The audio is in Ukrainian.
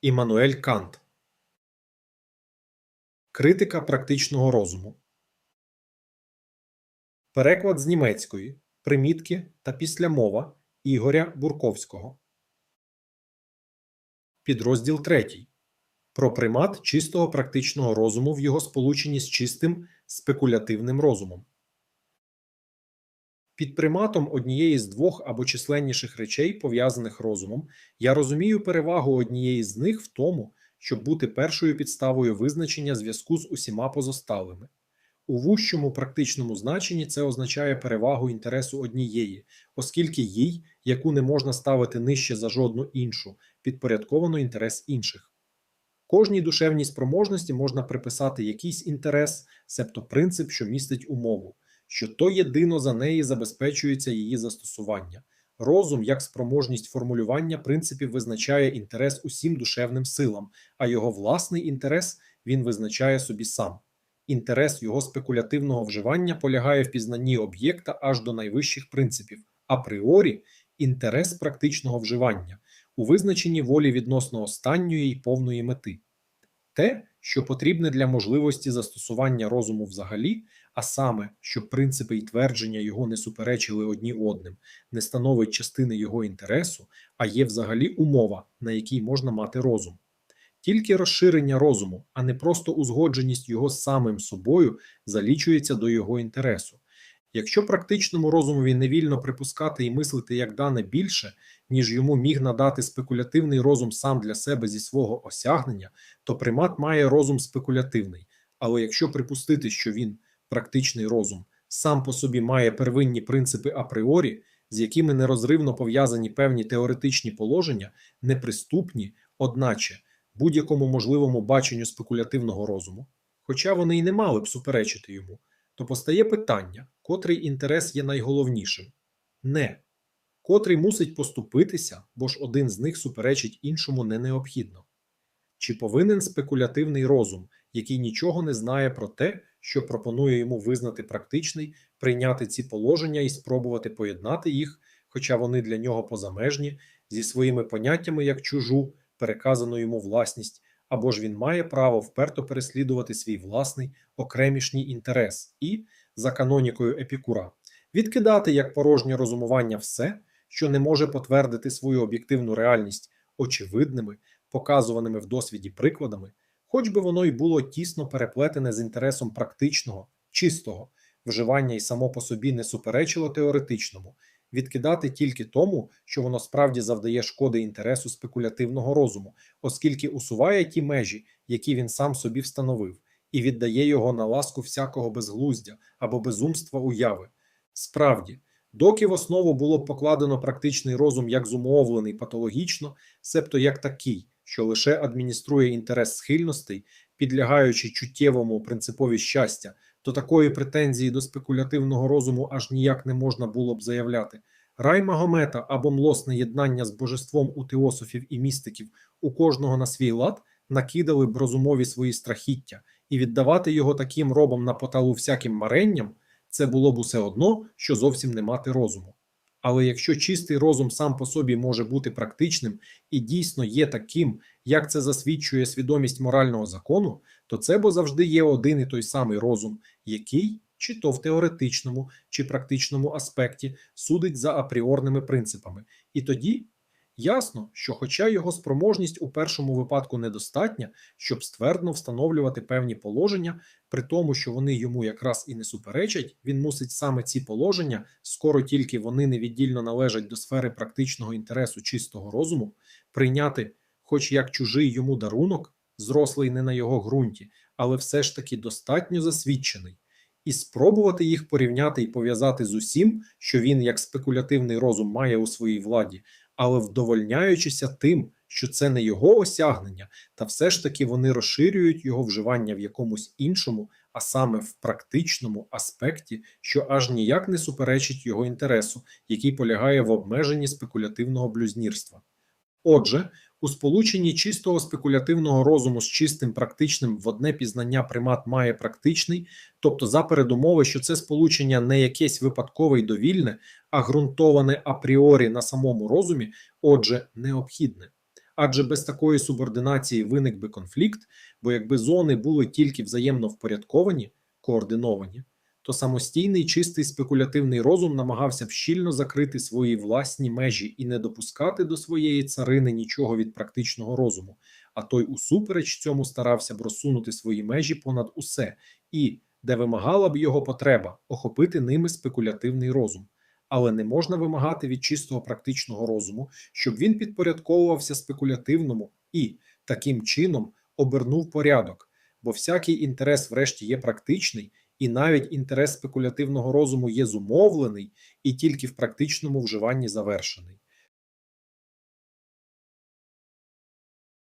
Іммануель Кант Критика практичного розуму Переклад з німецької Примітки та післямова Ігоря Бурковського Підрозділ 3. Про примат чистого практичного розуму в його сполученні з чистим спекулятивним розумом. Під приматом однієї з двох або численніших речей, пов'язаних розумом, я розумію перевагу однієї з них в тому, щоб бути першою підставою визначення зв'язку з усіма позосталими. У вущому практичному значенні це означає перевагу інтересу однієї, оскільки їй, яку не можна ставити нижче за жодну іншу, підпорядковано інтерес інших. Кожній душевній спроможності можна приписати якийсь інтерес, себто принцип, що містить умову що то єдино за неї забезпечується її застосування. Розум, як спроможність формулювання принципів, визначає інтерес усім душевним силам, а його власний інтерес він визначає собі сам. Інтерес його спекулятивного вживання полягає в пізнанні об'єкта аж до найвищих принципів, апріорі інтерес практичного вживання у визначенні волі відносно останньої й повної мети. Те, що потрібне для можливості застосування розуму взагалі, а саме, щоб принципи й твердження його не суперечили одні одним, не становить частини його інтересу, а є взагалі умова, на якій можна мати розум. Тільки розширення розуму, а не просто узгодженість його самим собою, залічується до його інтересу. Якщо практичному розумові невільно припускати і мислити як дане більше, ніж йому міг надати спекулятивний розум сам для себе зі свого осягнення, то примат має розум спекулятивний. Але якщо припустити, що він практичний розум. Сам по собі має первинні принципи апріорі, з якими нерозривно пов'язані певні теоретичні положення, неприступні, одначе будь-якому можливому баченню спекулятивного розуму, хоча вони й не мали б суперечити йому, то постає питання, котрий інтерес є найголовнішим. Не. Котрий мусить поступитися, бо ж один з них суперечить іншому не необхідно. Чи повинен спекулятивний розум, який нічого не знає про те, що пропонує йому визнати практичний, прийняти ці положення і спробувати поєднати їх, хоча вони для нього позамежні, зі своїми поняттями як чужу, переказану йому власність, або ж він має право вперто переслідувати свій власний окремішній інтерес і, за канонікою Епікура, відкидати як порожнє розумування все, що не може потвердити свою об'єктивну реальність очевидними, показуваними в досвіді прикладами хоч би воно й було тісно переплетене з інтересом практичного, чистого, вживання і само по собі не суперечило теоретичному, відкидати тільки тому, що воно справді завдає шкоди інтересу спекулятивного розуму, оскільки усуває ті межі, які він сам собі встановив, і віддає його на ласку всякого безглуздя або безумства уяви. Справді, доки в основу було покладено практичний розум як зумовлений патологічно, себто як такий що лише адмініструє інтерес схильностей, підлягаючи чуттєвому принципові щастя, то такої претензії до спекулятивного розуму аж ніяк не можна було б заявляти. Рай Магомета або млосне єднання з божеством у теософів і містиків у кожного на свій лад накидали б розумові свої страхіття, і віддавати його таким робом на поталу всяким маренням це було б усе одно, що зовсім не мати розуму. Але якщо чистий розум сам по собі може бути практичним і дійсно є таким, як це засвідчує свідомість морального закону, то це бо завжди є один і той самий розум, який, чи то в теоретичному, чи практичному аспекті судить за апріорними принципами. І тоді Ясно, що, хоча його спроможність у першому випадку недостатня, щоб ствердно встановлювати певні положення, при тому, що вони йому якраз і не суперечать, він мусить саме ці положення, скоро тільки вони невіддільно належать до сфери практичного інтересу чистого розуму, прийняти, хоч як чужий йому дарунок, зрослий не на його ґрунті, але все ж таки достатньо засвідчений, і спробувати їх порівняти і пов'язати з усім, що він, як спекулятивний розум, має у своїй владі але вдовольняючися тим, що це не його осягнення, та все ж таки вони розширюють його вживання в якомусь іншому, а саме в практичному аспекті, що аж ніяк не суперечить його інтересу, який полягає в обмеженні спекулятивного блюзнірства. Отже, у сполученні чистого спекулятивного розуму з чистим практичним в одне пізнання примат має практичний, тобто за передумови, що це сполучення не якесь випадкове й довільне, а ґрунтоване апріорі на самому розумі, отже, необхідне. Адже без такої субординації виник би конфлікт, бо якби зони були тільки взаємно впорядковані, координовані, то самостійний чистий спекулятивний розум намагався б щільно закрити свої власні межі і не допускати до своєї царини нічого від практичного розуму, а той усупереч цьому старався б розсунути свої межі понад усе і, де вимагала б його потреба, охопити ними спекулятивний розум. Але не можна вимагати від чистого практичного розуму, щоб він підпорядковувався спекулятивному і таким чином обернув порядок, бо всякий інтерес, врешті, є практичний, і навіть інтерес спекулятивного розуму є зумовлений і тільки в практичному вживанні завершений.